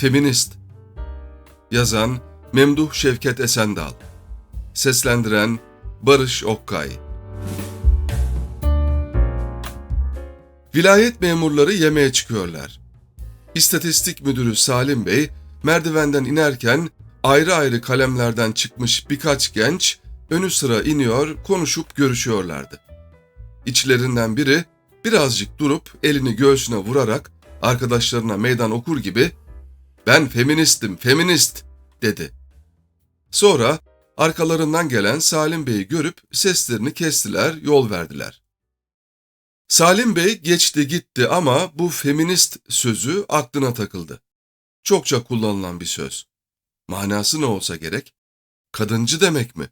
Feminist Yazan Memduh Şevket Esendal Seslendiren Barış Okkay Vilayet memurları yemeğe çıkıyorlar. İstatistik müdürü Salim Bey merdivenden inerken ayrı ayrı kalemlerden çıkmış birkaç genç önü sıra iniyor, konuşup görüşüyorlardı. İçlerinden biri birazcık durup elini göğsüne vurarak arkadaşlarına meydan okur gibi "Ben feministim, feminist." dedi. Sonra arkalarından gelen Salim Bey'i görüp seslerini kestiler, yol verdiler. Salim Bey geçti gitti ama bu feminist sözü aklına takıldı. Çokça kullanılan bir söz. Manası ne olsa gerek? Kadıncı demek mi?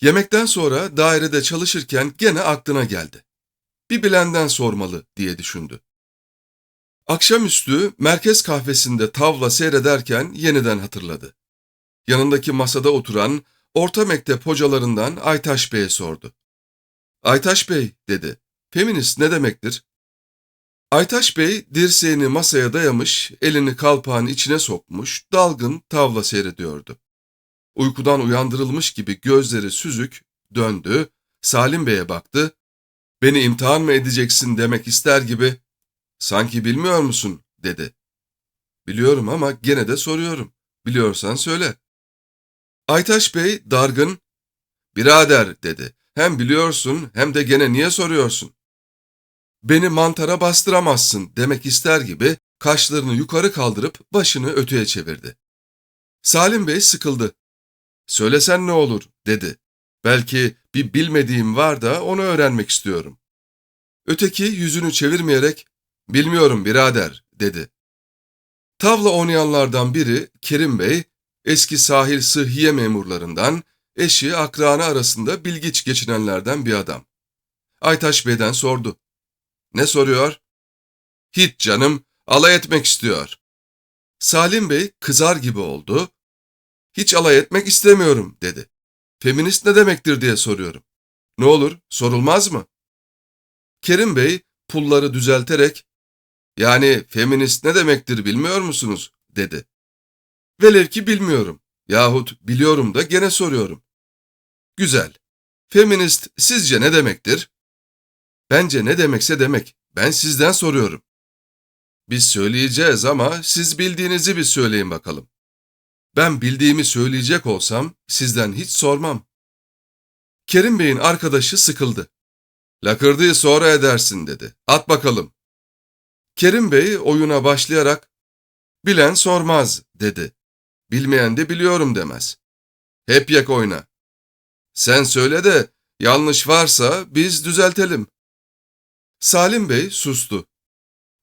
Yemekten sonra dairede çalışırken gene aklına geldi. Bir bilenden sormalı diye düşündü. Akşamüstü merkez kahvesinde tavla seyrederken yeniden hatırladı. Yanındaki masada oturan orta mektep hocalarından Aytaş Bey'e sordu. Aytaş Bey dedi, feminist ne demektir? Aytaş Bey dirseğini masaya dayamış, elini kalpağın içine sokmuş, dalgın tavla seyrediyordu. Uykudan uyandırılmış gibi gözleri süzük, döndü, Salim Bey'e baktı, beni imtihan mı edeceksin demek ister gibi, sanki bilmiyor musun dedi. Biliyorum ama gene de soruyorum, biliyorsan söyle. Aytaş Bey dargın, birader dedi, hem biliyorsun hem de gene niye soruyorsun? Beni mantara bastıramazsın demek ister gibi kaşlarını yukarı kaldırıp başını öteye çevirdi. Salim Bey sıkıldı. Söylesen ne olur dedi. Belki bir bilmediğim var da onu öğrenmek istiyorum. Öteki yüzünü çevirmeyerek bilmiyorum birader dedi. Tavla oynayanlardan biri Kerim Bey, eski sahil sıhhiye memurlarından, eşi akranı arasında bilgiç geçinenlerden bir adam. Aytaş Bey'den sordu. Ne soruyor? Hiç canım, alay etmek istiyor. Salim Bey kızar gibi oldu. Hiç alay etmek istemiyorum dedi. Feminist ne demektir diye soruyorum. Ne olur, sorulmaz mı? Kerim Bey pulları düzelterek, yani feminist ne demektir bilmiyor musunuz? dedi. Velev ki bilmiyorum. Yahut biliyorum da gene soruyorum. Güzel. Feminist sizce ne demektir? Bence ne demekse demek. Ben sizden soruyorum. Biz söyleyeceğiz ama siz bildiğinizi bir söyleyin bakalım. Ben bildiğimi söyleyecek olsam sizden hiç sormam. Kerim Bey'in arkadaşı sıkıldı. Lakırdığı sonra edersin dedi. At bakalım. Kerim Bey oyuna başlayarak bilen sormaz dedi. Bilmeyen de biliyorum demez. Hep yak oyna. Sen söyle de yanlış varsa biz düzeltelim. Salim Bey sustu.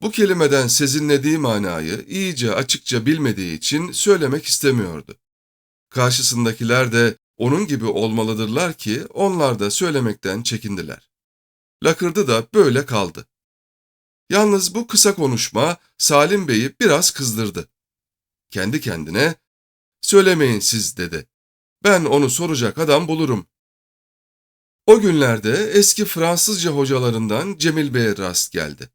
Bu kelimeden sezinlediği manayı iyice açıkça bilmediği için söylemek istemiyordu. Karşısındakiler de onun gibi olmalıdırlar ki onlar da söylemekten çekindiler. Lakırdı da böyle kaldı. Yalnız bu kısa konuşma Salim Bey'i biraz kızdırdı. Kendi kendine, söylemeyin siz dedi. Ben onu soracak adam bulurum. O günlerde eski Fransızca hocalarından Cemil Bey'e rast geldi.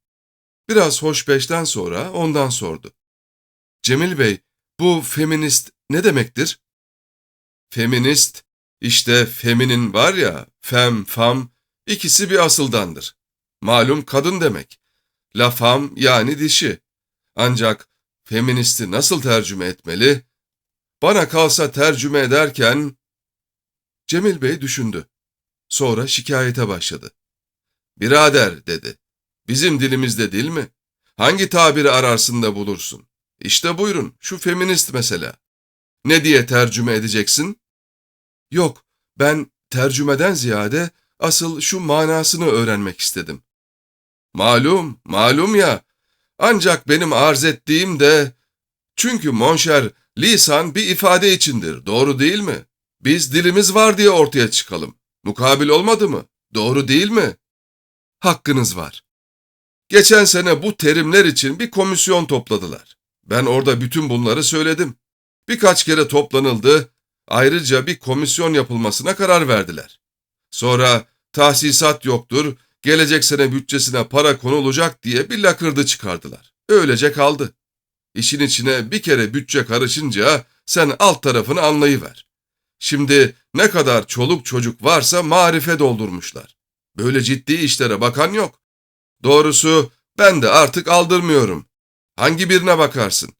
Biraz hoşbeşten sonra ondan sordu. Cemil Bey, bu feminist ne demektir? Feminist, işte feminin var ya, fem, fam, ikisi bir asıldandır. Malum kadın demek. La fam yani dişi. Ancak feministi nasıl tercüme etmeli? Bana kalsa tercüme ederken... Cemil Bey düşündü. Sonra şikayete başladı. Birader dedi. Bizim dilimizde değil mi? Hangi tabiri ararsın da bulursun? İşte buyurun şu feminist mesela. Ne diye tercüme edeceksin? Yok, ben tercümeden ziyade asıl şu manasını öğrenmek istedim. Malum, malum ya. Ancak benim arz ettiğim de... Çünkü monşer, lisan bir ifade içindir, doğru değil mi? Biz dilimiz var diye ortaya çıkalım. Mukabil olmadı mı? Doğru değil mi? Hakkınız var. Geçen sene bu terimler için bir komisyon topladılar. Ben orada bütün bunları söyledim. Birkaç kere toplanıldı, ayrıca bir komisyon yapılmasına karar verdiler. Sonra tahsisat yoktur, gelecek sene bütçesine para konulacak diye bir lakırdı çıkardılar. Öylece kaldı. İşin içine bir kere bütçe karışınca sen alt tarafını anlayıver. Şimdi ne kadar çoluk çocuk varsa marife doldurmuşlar. Böyle ciddi işlere bakan yok. Doğrusu ben de artık aldırmıyorum. Hangi birine bakarsın?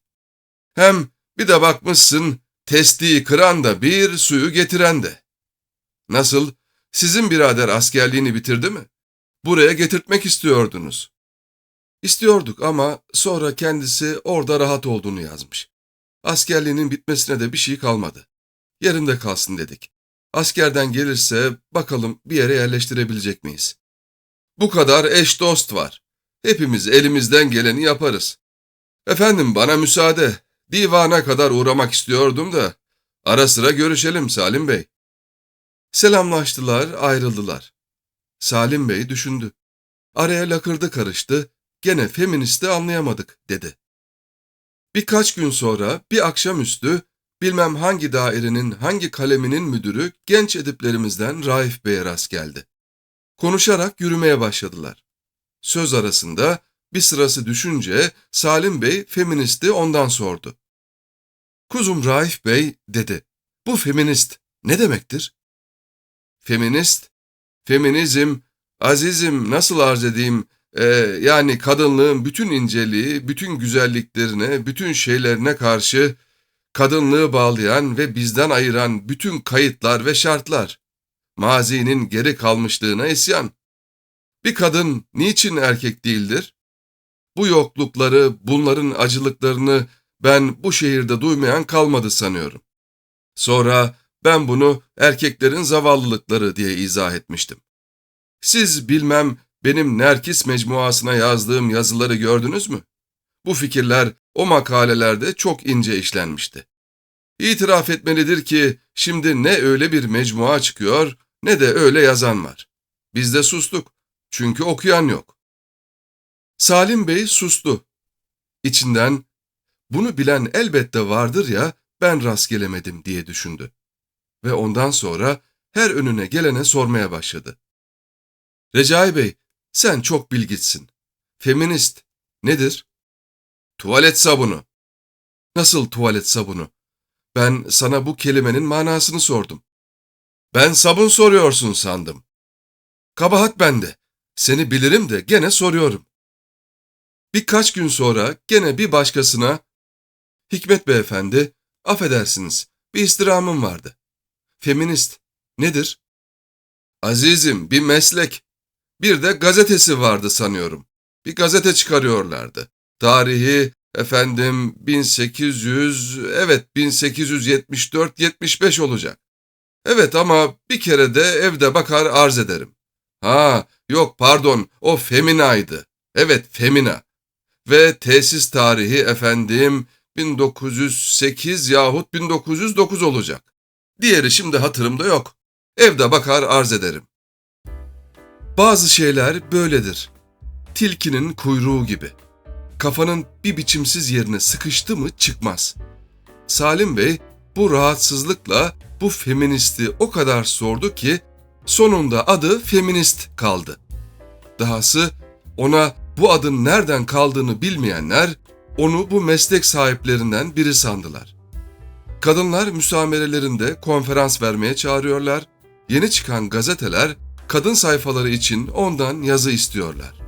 Hem bir de bakmışsın testiyi kıran da bir suyu getiren de. Nasıl? Sizin birader askerliğini bitirdi mi? Buraya getirtmek istiyordunuz. İstiyorduk ama sonra kendisi orada rahat olduğunu yazmış. Askerliğinin bitmesine de bir şey kalmadı. Yerinde kalsın dedik. Askerden gelirse bakalım bir yere yerleştirebilecek miyiz? Bu kadar eş dost var. Hepimiz elimizden geleni yaparız. Efendim bana müsaade. Divana kadar uğramak istiyordum da. Ara sıra görüşelim Salim Bey. Selamlaştılar, ayrıldılar. Salim Bey düşündü. Araya lakırdı karıştı, gene feministi anlayamadık dedi. Birkaç gün sonra bir akşamüstü bilmem hangi dairenin hangi kaleminin müdürü genç ediplerimizden Raif Bey'e rast geldi. Konuşarak yürümeye başladılar. Söz arasında bir sırası düşünce Salim Bey feministi ondan sordu. Kuzum Raif Bey dedi. Bu feminist ne demektir? Feminist, feminizm, azizim nasıl arz edeyim, ee, yani kadınlığın bütün inceliği, bütün güzelliklerine, bütün şeylerine karşı kadınlığı bağlayan ve bizden ayıran bütün kayıtlar ve şartlar. Mazinin geri kalmışlığına isyan. Bir kadın niçin erkek değildir? Bu yoklukları, bunların acılıklarını ben bu şehirde duymayan kalmadı sanıyorum. Sonra ben bunu erkeklerin zavallılıkları diye izah etmiştim. Siz bilmem benim Nerkis mecmuasına yazdığım yazıları gördünüz mü? Bu fikirler o makalelerde çok ince işlenmişti. İtiraf etmelidir ki şimdi ne öyle bir mecmua çıkıyor ne de öyle yazan var. Biz de sustuk çünkü okuyan yok. Salim Bey sustu. İçinden bunu bilen elbette vardır ya ben rast gelemedim diye düşündü. Ve ondan sonra her önüne gelene sormaya başladı. Recai Bey, sen çok bilgitsin. Feminist nedir? Tuvalet sabunu. Nasıl tuvalet sabunu? Ben sana bu kelimenin manasını sordum. Ben sabun soruyorsun sandım. Kabahat bende. Seni bilirim de gene soruyorum. Birkaç gün sonra gene bir başkasına Hikmet Beyefendi, affedersiniz, bir istirhamım vardı. Feminist, nedir? Azizim, bir meslek. Bir de gazetesi vardı sanıyorum. Bir gazete çıkarıyorlardı. Tarihi efendim 1800, evet 1874-75 olacak. Evet ama bir kere de evde bakar arz ederim. Ha, yok pardon, o Femina'ydı. Evet, Femina. Ve tesis tarihi efendim 1908 yahut 1909 olacak. Diğeri şimdi hatırımda yok. Evde bakar arz ederim. Bazı şeyler böyledir. Tilkinin kuyruğu gibi. Kafanın bir biçimsiz yerine sıkıştı mı çıkmaz. Salim Bey bu rahatsızlıkla bu feministi o kadar sordu ki sonunda adı feminist kaldı. Dahası ona bu adın nereden kaldığını bilmeyenler onu bu meslek sahiplerinden biri sandılar. Kadınlar müsamerelerinde konferans vermeye çağırıyorlar, yeni çıkan gazeteler kadın sayfaları için ondan yazı istiyorlar.